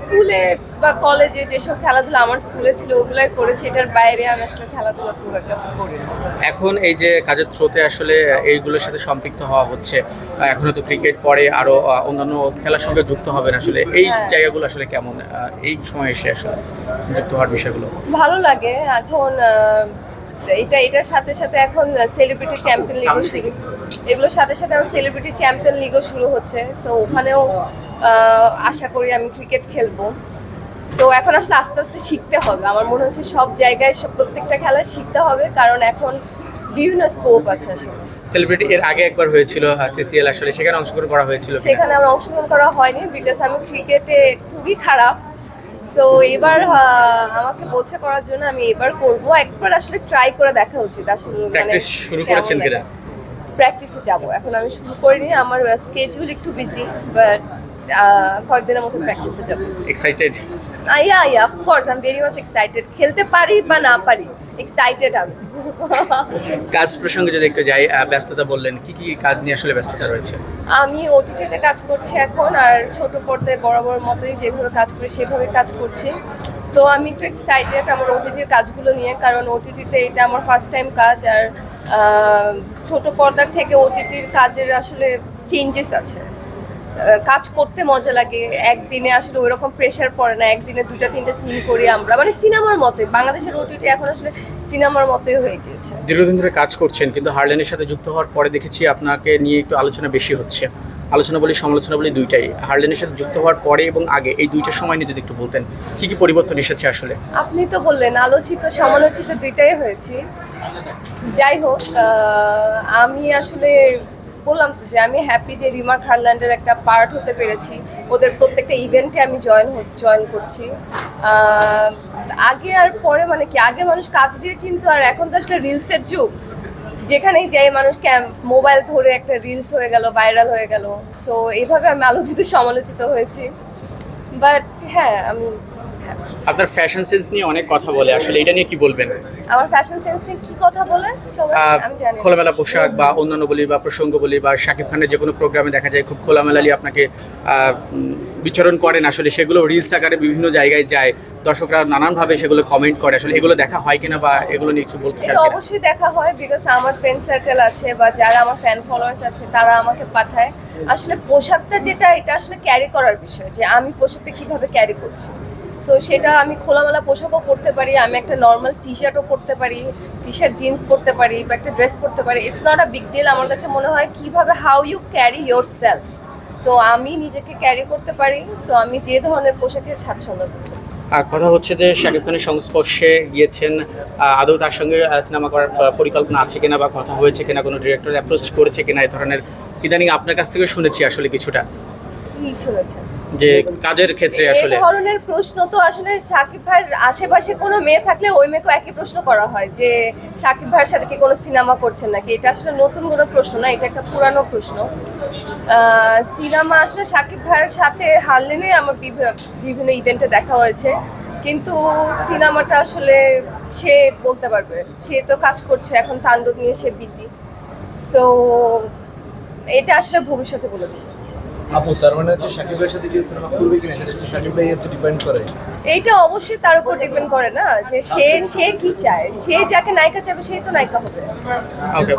স্কুলে বা কলেজে যেসব খেলাধুলা আমার স্কুলে ছিল ওগুলাই করেছি। এটার বাইরে আমি আসলে খেলাধুলা খুব একটা করি এখন এই যে কাজের থ্রোতে আসলে এইগুলোর সাথে সম্পৃক্ত হওয়া হচ্ছে এখনও তো ক্রিকেট পরে আরও অন্যান্য খেলার সঙ্গে যুক্ত হবেন আসলে। এই হ্যাঁ। জায়গাগুলো আসলে কেমন এই সময় এসে আসলে যুক্ত হওয়ার বিষয়গুলো? ভালো লাগে। এখন এটা এটার সাথে সাথে এখন সেলিব্রিটি চ্যাম্পিয়ন লিগও শুরু। এগুলোর সাথে সাথে আমার সেলিব্রিটি চ্যাম্পিয়ন লিগও শুরু হচ্ছে। সো ওখানেও আশা করি আমি ক্রিকেট খেলব। তো এখন আসলে আস্তে আস্তে শিখতে হবে। আমার মনে হচ্ছে সব জায়গায় সব প্রত্যেকটা খেলা শিখতে হবে। কারণ এখন বিভিন্ন স্কোপ আছে আসলে। সেলিব্রিটি এর আগে একবার হয়েছিল সিসিএল আসলে। সেখানে অংশগ্রহণ করা হয়েছিল সেখানে আমার অংশগ্রহণ করা হয়নি বিকজ আমি ক্রিকেটে খুবই খারাপ। তো এবার আমাকে বলছে করার জন্য আমি এবার করব। একবার আসলে ট্রাই করে দেখা উচিত আসলে মানে শুরু করেছেন কিনা? প্র্যাকটিসে যাব। এখন আমি শুরু করিনি আমার স্কেজুল একটু বিজি বাট কয়েকদিনের মতো প্র্যাকটিসে যাব। Excited yeah yeah of course I am very much excited খেলতে পারি বা না পারি এক্সাইটেড আমি। কাজ প্রসঙ্গে যদি একটু যাই ব্যস্ততা বললেন, কি কি কাজ নিয়ে আসলে ব্যস্ততা রয়েছে? আমি ওটিটিতে কাজ করছি এখন, আর ছোট পর্দায় বরাবর মতোই যেভাবে কাজ করি সেভাবে কাজ করছি। তো আমি একটু এক্সাইটেড আমার ওটিটির কাজগুলো নিয়ে, কারণ ওটিটিতে এটা আমার ফার্স্ট টাইম কাজ, আর ছোট পর্দার থেকে ওটিটির কাজের আসলে চেঞ্জেস আছে। কাজ করতে মজা লাগে। একদিনে আসলে ওইরকম প্রেশার পড়ে না একদিনে দুটা তিনটা সিন করি আমরা। মানে সিনেমার মতোই বাংলাদেশের ওটিটি এখন আসলে সিনেমার মতোই হয়ে গিয়েছে। দীর্ঘদিন ধরে কাজ করছেন কিন্তু হারলেনের সাথে যুক্ত হওয়ার পরে দেখেছি আপনাকে নিয়ে একটু আলোচনা বেশি হচ্ছে। আলোচনা বলি সমালোচনা বলি দুইটাই। হারলেনের সাথে যুক্ত হওয়ার পরে এবং আগে এই দুইটা সময় নিয়ে যদি একটু বলতেন কি কি পরিবর্তন এসেছে আসলে? আপনি তো বললেন আলোচিত সমালোচিত দুইটাই হয়েছি। যাই হোক আমি আসলে বললাম যে আমি হ্যাপি যে রিমার্ক হারল্যান্ডের একটা পার্ট হতে পেরেছি। ওদের প্রত্যেকটা ইভেন্টে আমি জয়েন জয়েন করছি। আগে আর পরে মানে কি? আগে মানুষ কাজ দিয়ে চিনতো, আর এখন তো আসলে রিলসের যুগ। যেখানেই যাই, মানুষ মোবাইল ধরে একটা রিলস হয়ে গেল ভাইরাল হয়ে গেল। সো এইভাবে আমি আলোচিত সমালোচিত হয়েছি। বাট হ্যাঁ আমি। আপনার ফ্যাশন সেন্স নিয়ে অনেক কথা বলে। আসলে এটা নিয়ে কি বলবেন? আমার ফ্যাশন সেন্স নিয়ে কি কথা বলে সবাই আমি জানি। খোলামেলা পোশাক বা অন্যান্য বলি বা প্রসঙ্গ বলি বা শাকিব খানের যে কোনো প্রোগ্রামে দেখা যায় খুব খোলামেলালি আপনাকে বিচরণ করেন। আসলে সেগুলো রিলস আকারে বিভিন্ন জায়গায় যায়। দর্শকরা নানানভাবে সেগুলো কমেন্ট করে। আসলে এগুলো দেখা হয় কিনা বা এগুলো নিয়ে কিছু বলতে চান এটা অবশ্যই দেখা হয় বিকজ আমার ফ্রেন্ড সার্কেল আছে বা যারা আমার ফ্যান ফলোয়ার্স আছে তারা আমাকে পাঠায়। আসলে পোশাকটা যেটা এটা আসলে ক্যারি করার বিষয় যে আমি পোশাকটা কীভাবে ক্যারি করছি। তো সেটা আমি খোলামেলা পোশাকও পরতে পারি আমি একটা নর্মাল টি শার্টও পরতে পারি টি শার্ট জিন্স পরতে পারি বা একটা ড্রেস পরতে পারি। It's not a big deal আমার কাছে মনে হয় কীভাবে how you carry your yourself so নিজেকে ক্যারি করতে পারি সো আমি যে ধরনের পোশাকের স্বাচ্ছন্দ্য বোধ করি। আর কথা হচ্ছে যে শাকিব খানের সংস্পর্শে গিয়েছেন আদৌ তার সঙ্গে সিনেমা করার পরিকল্পনা আছে কিনা বা কথা হয়েছে কিনা কোনো ডিরেক্টর অ্যাপ্রোচ করেছে কিনা এই ধরনের ইদানিং আপনার কাছ থেকে শুনেছি আসলে কিছুটা। কি শুনেছেন? যে কাজের ক্ষেত্রে আসলে? এই ধরনের প্রশ্ন তো আসলে সাকিব ভাইয়ের আশেপাশে কোনো মেয়ে থাকলে ওই মেয়েকে একই প্রশ্ন করা হয় যে সাকিব ভাইয়ের সাথে কি কোনো সিনেমা করছেন নাকি? এটা আসলে নতুন কোনো প্রশ্ন না এটা একটা পুরানো প্রশ্ন। সিনেমা আসলে সাকিব ভাইয়ের সাথে হারলেনে আমার বিভি- বিভিন্ন ইভেন্টে দেখা হয়েছে। কিন্তু সিনেমাটা আসলে সে বলতে পারবে সে তো কাজ করছে এখন তাণ্ডব নিয়ে সে বিজি সো এটা আসলে ভবিষ্যতে বলে দেবে। আপু তার মানে হচ্ছে সাকিব ভাইয়ের সাথে যে সিনেমা করবে কিনা সেটা সাকিব ভাই হচ্ছে ডিপেন্ড করে। এইটা অবশ্যই তার উপর ডিপেন্ড করে না যে সে সে কি চায়? সে যাকে নায়িকা চাবে সেই তো নায়িকা হবে। ওকে